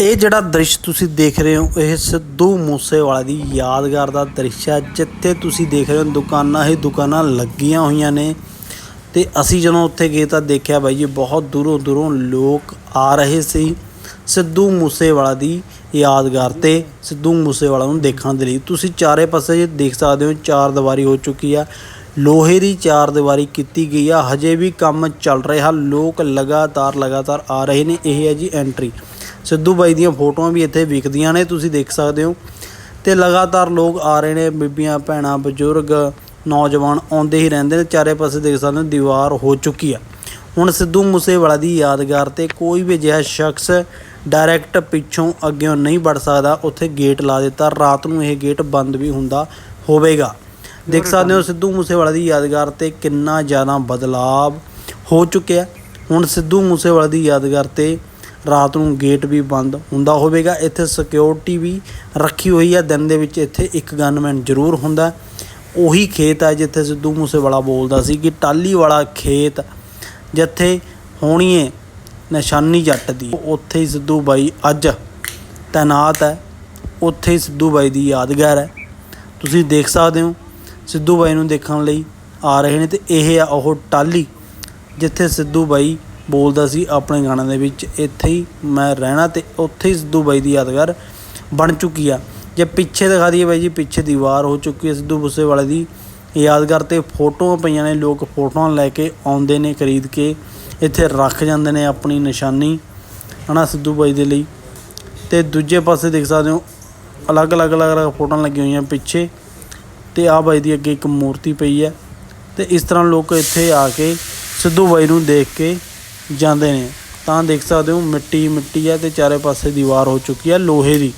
ਇਹ ਜਿਹੜਾ ਦ੍ਰਿਸ਼ ਤੁਸੀਂ ਦੇਖ ਰਹੇ ਹੋ, ਇਹ ਸਿੱਧੂ ਮੂਸੇਵਾਲਾ ਦੀ ਯਾਦਗਾਰ ਦਾ ਦ੍ਰਿਸ਼ ਹੈ। ਜਿੱਥੇ ਤੁਸੀਂ ਦੇਖ ਰਹੇ ਹੋ, ਦੁਕਾਨਾਂ ਹੀ ਦੁਕਾਨਾਂ ਲੱਗੀਆਂ ਹੋਈਆਂ ਨੇ। ਤੇ ਅਸੀਂ ਜਦੋਂ ਉੱਥੇ ਗਏ ਤਾਂ ਦੇਖਿਆ ਬਾਈ ਜੀ, ਬਹੁਤ ਦੂਰੋਂ ਦੂਰੋਂ ਲੋਕ ਆ ਰਹੇ ਸੀ ਸਿੱਧੂ ਮੂਸੇਵਾਲਾ ਦੀ ਯਾਦਗਾਰ ਤੇ, ਸਿੱਧੂ ਮੂਸੇਵਾਲਾ ਨੂੰ ਦੇਖਣ ਦੇ ਲਈ। ਤੁਸੀਂ ਚਾਰੇ ਪਾਸੇ ਦੇਖ ਸਕਦੇ ਹੋ, ਚਾਰ ਦੀਵਾਰੀ ਹੋ ਚੁੱਕੀ ਆ। ਲੋਹੇ ਦੀ ਚਾਰ ਦੀਵਾਰੀ ਕੀਤੀ ਗਈ ਆ। ਹਜੇ ਵੀ ਕੰਮ ਚੱਲ ਰਿਹਾ, ਲੋਕ ਲਗਾਤਾਰ ਲਗਾਤਾਰ ਆ ਰਹੇ ਨੇ। ਇਹ ਹੈ ਜੀ ਐਂਟਰੀ ਸਿੱਧੂ ਬਾਈ ਦੀਆਂ ਫੋਟੋਆਂ ਵੀ ਇੱਥੇ ਵਿਕਦੀਆਂ ਨੇ, ਤੁਸੀਂ ਦੇਖ ਸਕਦੇ ਹੋ। ਤੇ ਲਗਾਤਾਰ ਲੋਕ ਆ ਰਹੇ ਨੇ, ਬੀਬੀਆਂ, ਭੈਣਾਂ, ਬਜ਼ੁਰਗ, ਨੌਜਵਾਨ ਆਉਂਦੇ ਹੀ ਰਹਿੰਦੇ ਨੇ। ਚਾਰੇ ਪਾਸੇ ਦੇਖ ਸਕਦੇ ਹੋ, ਦੀਵਾਰ ਹੋ ਚੁੱਕੀ ਆ। ਹੁਣ ਸਿੱਧੂ ਮੂਸੇਵਾਲਾ ਦੀ ਯਾਦਗਾਰ ਤੇ ਕੋਈ ਵੀ ਅਜਿਹਾ ਸ਼ਖਸ ਡਾਇਰੈਕਟ ਪਿੱਛੋਂ ਅੱਗਿਓਂ ਨਹੀਂ ਵੜ ਸਕਦਾ। ਉੱਥੇ ਗੇਟ ਲਾ ਦਿੱਤਾ। ਰਾਤ ਨੂੰ ਇਹ ਗੇਟ ਬੰਦ ਵੀ ਹੁੰਦਾ ਹੋਵੇਗਾ। ਦੇਖ ਸਕਦੇ ਹੋ, ਸਿੱਧੂ ਮੂਸੇਵਾਲਾ ਦੀ ਯਾਦਗਾਰ ਤੇ ਕਿੰਨਾ ਜ਼ਿਆਦਾ ਬਦਲਾਵ ਹੋ ਚੁੱਕਿਆ। ਹੁਣ ਸਿੱਧੂ ਮੂਸੇਵਾਲਾ ਦੀ ਯਾਦਗਾਰ ਤੇ ਰਾਤ ਨੂੰ ਗੇਟ ਵੀ ਬੰਦ ਹੁੰਦਾ ਹੋਵੇਗਾ। ਇੱਥੇ ਸਿਕਿਉਰਿਟੀ ਵੀ ਰੱਖੀ ਹੋਈ ਹੈ ਦਿਨ ਦੇ ਵਿੱਚ ਇੱਥੇ ਇੱਕ ਗਨਮੈਨ ਜ਼ਰੂਰ ਹੁੰਦਾ। ਉਹੀ ਖੇਤ ਹੈ ਜਿੱਥੇ ਸਿੱਧੂ ਮੂਸੇਵਾਲਾ ਬੋਲਦਾ ਸੀ ਕਿ ਟਾਲੀ ਵਾਲਾ ਖੇਤ ਜਿੱਥੇ ਹੋਣੀ ਏ ਨਿਸ਼ਾਨੀ ਜੱਟ ਦੀ। ਉੱਥੇ ਹੀ ਸਿੱਧੂ ਬਾਈ ਅੱਜ ਤੈਨਾਤ ਹੈ ਉੱਥੇ ਹੀ ਸਿੱਧੂ ਬਾਈ ਦੀ ਯਾਦਗਾਰ ਹੈ ਤੁਸੀਂ ਦੇਖ ਸਕਦੇ ਹੋ, ਸਿੱਧੂ ਬਾਈ ਨੂੰ ਦੇਖਣ ਲਈ ਆ ਰਹੇ ਨੇ ਤੇ ਇਹ ਆ ਉਹ ਟਾਲੀ ਜਿੱਥੇ ਸਿੱਧੂ ਬਾਈ ਬੋਲਦਾ ਸੀ ਆਪਣੇ ਗਾਣਿਆਂ ਦੇ ਵਿੱਚ, ਇੱਥੇ ਹੀ ਮੈਂ ਰਹਿਣਾ ਤੇ ਉੱਥੇ ਹੀ ਸਿੱਧੂ ਬਾਈ ਦੀ ਯਾਦਗਾਰ ਬਣ ਚੁੱਕੀ ਆ। ਜੇ ਪਿੱਛੇ ਦਿਖਾ ਦਈਏ ਬਾਈ ਜੀ, ਪਿੱਛੇ ਦੀਵਾਰ ਹੋ ਚੁੱਕੀ ਹੈ ਸਿੱਧੂ ਮੂਸੇਵਾਲੇ ਦੀ। ਯਾਦਗਾਰ ਤੇ ਫੋਟੋਆਂ ਪਈਆਂ ਨੇ, ਲੋਕ ਫੋਟੋਆਂ ਲੈ ਕੇ ਆਉਂਦੇ ਨੇ ਖਰੀਦ ਕੇ, ਇੱਥੇ ਰੱਖ ਜਾਂਦੇ ਨੇ ਆਪਣੀ ਨਿਸ਼ਾਨੀ, ਹਨਾ ਸਿੱਧੂ ਬਾਈ ਦੇ ਲਈ। ਤੇ ਦੂਜੇ ਪਾਸੇ ਦੇਖ ਸਕਦੇ ਹੋ, ਅਲੱਗ-ਅਲੱਗ ਅਲੱਗ ਫੋਟੋਆਂ ਲੱਗੀਆਂ ਹੋਈਆਂ ਪਿੱਛੇ। ਤੇ ਆ ਬਾਈ ਦੀ ਅੱਗੇ ਇੱਕ ਮੂਰਤੀ ਪਈ ਹੈ। ਤੇ ਇਸ ਤਰ੍ਹਾਂ ਲੋਕ ਇੱਥੇ ਆ ਕੇ ਸਿੱਧੂ ਬਾਈ ਨੂੰ ਦੇਖ ਕੇ ਜਾਂਦੇ ਨੇ। ਤਾਂ ਦੇਖ ਸਕਦੇ ਹੋ ਮਿੱਟੀ ਮਿੱਟੀ ਹੈ ਤੇ ਚਾਰੇ ਪਾਸੇ ਦੀਵਾਰ ਹੋ ਚੁੱਕੀ ਹੈ ਲੋਹੇ ਦੀ।